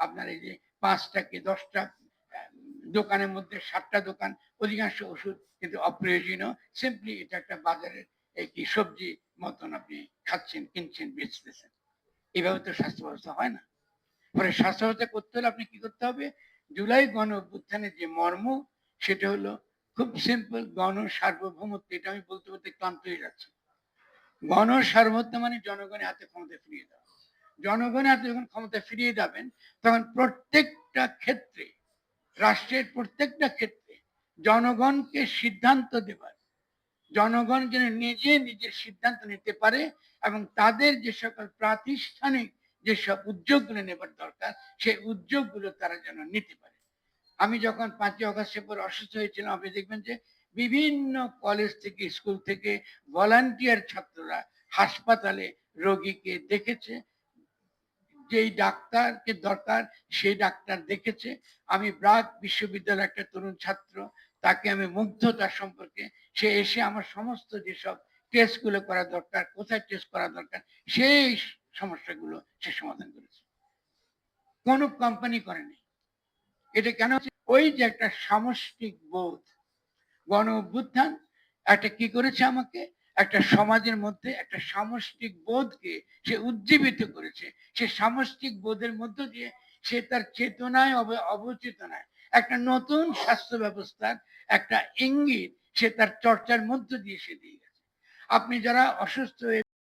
আপনার এই যে পাঁচটা কি দশটা দোকানের মধ্যে সাতটা দোকান, অধিকাংশ ওষুধ কিন্তু অপ্রয়োজনীয়। সিম্পলি এটা একটা বাজারের একটি সবজি মতন আপনি খাচ্ছেন, কিনছেন, বেচতেছেন। এইভাবে তো স্বাস্থ্য ব্যবস্থা হয় না। পরে স্বাস্থ্য ব্যবস্থা করতে হলে আপনি কি করতে হবে? জুলাই গণ অভ্যুত্থানের যে মর্ম, সেটা হলো খুব সিম্পল গণ সার্বভৌমত্ব। এটা আমি বলতে বলতে ক্লান্ত হয়ে যাচ্ছি। গণ সার্বভৌমত্ব মানে জনগণের হাতে ক্ষমতা ফিরিয়ে দেওয়া। জনগণের হাতে যখন ক্ষমতা ফিরিয়ে যাবেন, তখন প্রত্যেকটা ক্ষেত্রে, রাষ্ট্রের প্রত্যেকটা ক্ষেত্রে জনগণকে সিদ্ধান্ত দেবার, জনগণ যেন নিজে নিজের সিদ্ধান্ত নিতে পারে এবং তাদের যে সকল প্রাতিষ্ঠানিক যেসব উদ্যোগগুলো নেবার দরকার, সেই উদ্যোগগুলো তারা যেন নিতে পারে। আমি যখন পাঁচই অগস্টের পর অসুস্থ হয়েছিলাম, আপনি দেখবেন যে বিভিন্ন কলেজ থেকে স্কুল থেকে ভলান্টিয়ার ছাত্ররা হাসপাতালে রোগীকে দেখেছে। যেই ডাক্তারকে দরকার, সেই ডাক্তার দেখেছে। আমি ব্রাক বিশ্ববিদ্যালয়ের একটা তরুণ ছাত্র, তাকে আমি মুগ্ধ তার সম্পর্কে, সে এসে আমার সমস্ত যেসব টেস্টগুলো করা দরকার, কোথায় টেস্ট করা দরকার, সেই সমস্যাগুলো সে সমাধান করেছে। কোনো কোম্পানি করেনি এটা কেন? ওই যে একটা সামষ্টিক বোধ গণ অভ্যুত্থান একটা কি করেছে আমাকে? একটা সমাজের মধ্যে একটা সামষ্টিক বোধকে সে উজ্জীবিত করেছে। সে সামষ্টিক বোধের মধ্য দিয়ে সে তার চেতনায় অব- অবচেতনায় একটা নতুন স্বাস্থ্য ব্যবস্থার একটা ইঙ্গিত সে তার চর্চার মধ্য দিয়ে সে দিয়ে গেছে। আপনি যারা অসুস্থ হয়ে